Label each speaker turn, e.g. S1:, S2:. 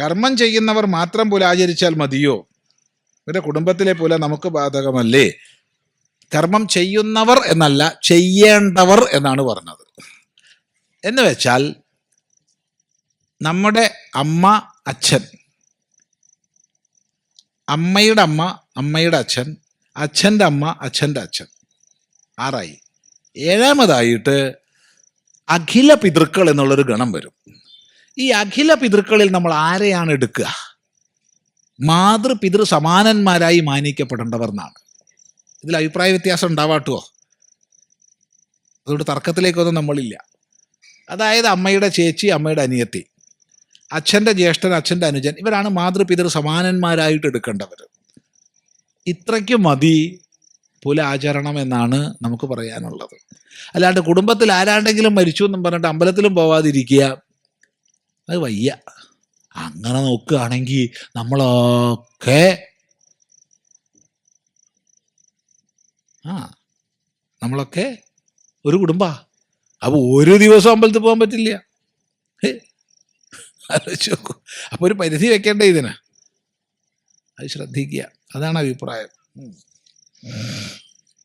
S1: കർമ്മം ചെയ്യുന്നവർ മാത്രം പുലാചരിച്ചാൽ മതിയോ? ഇവരുടെ കുടുംബത്തിലെ പുല നമുക്ക് ബാധകമല്ലേ? കർമ്മം ചെയ്യുന്നവർ എന്നല്ല ചെയ്യേണ്ടവർ എന്നാണ് പറഞ്ഞത്. എന്ന് വെച്ചാൽ നമ്മുടെ അമ്മ അച്ഛൻ അമ്മയുടെ അമ്മ അമ്മയുടെ അച്ഛൻ അച്ഛന്റെ അമ്മ അച്ഛന്റെ അച്ഛൻ ആറായി. ഏഴാമതായിട്ട് അഖില പിതൃക്കൾ എന്നുള്ളൊരു ഗണം വരും. ഈ അഖില പിതൃക്കളിൽ നമ്മൾ ആരെയാണ് എടുക്കുക? മാതൃപിതൃ സമാനന്മാരായി മാനിക്കപ്പെടേണ്ടവർ എന്നാണ്. ഇതിൽ അഭിപ്രായ വ്യത്യാസം ഉണ്ടാവാട്ടോ. അതുകൊണ്ട് തർക്കത്തിലേക്കൊന്നും നമ്മളില്ല. അതായത് അമ്മയുടെ ചേച്ചി അമ്മയുടെ അനിയത്തി അച്ഛന്റെ ജ്യേഷ്ഠൻ അച്ഛന്റെ അനുജൻ ഇവരാണ് മാതൃപിതൃ സമാനന്മാരായിട്ട് എടുക്കേണ്ടവർ. ഇത്രയ്ക്ക് മതി പുലാചരണം എന്നാണ് നമുക്ക് പറയാനുള്ളത്. അല്ലാണ്ട് കുടുംബത്തിൽ ആരാണ്ടെങ്കിലും മരിച്ചു എന്നും പറഞ്ഞിട്ട് അമ്പലത്തിലും പോവാതിരിക്കുക അത് വയ്യ. അങ്ങനെ നോക്കുകയാണെങ്കിൽ നമ്മളൊക്കെ ആ നമ്മളൊക്കെ ഒരു കുടുംബ. അപ്പൊ ഒരു ദിവസം അമ്പലത്തിൽ പോകാൻ പറ്റില്ല. ആലോചിച്ച് നോക്കൂ. അപ്പൊ ഒരു പരിധി വെക്കേണ്ട ഇതിന്? അത് ശ്രദ്ധിക്കുക. അതാണ് അഭിപ്രായം.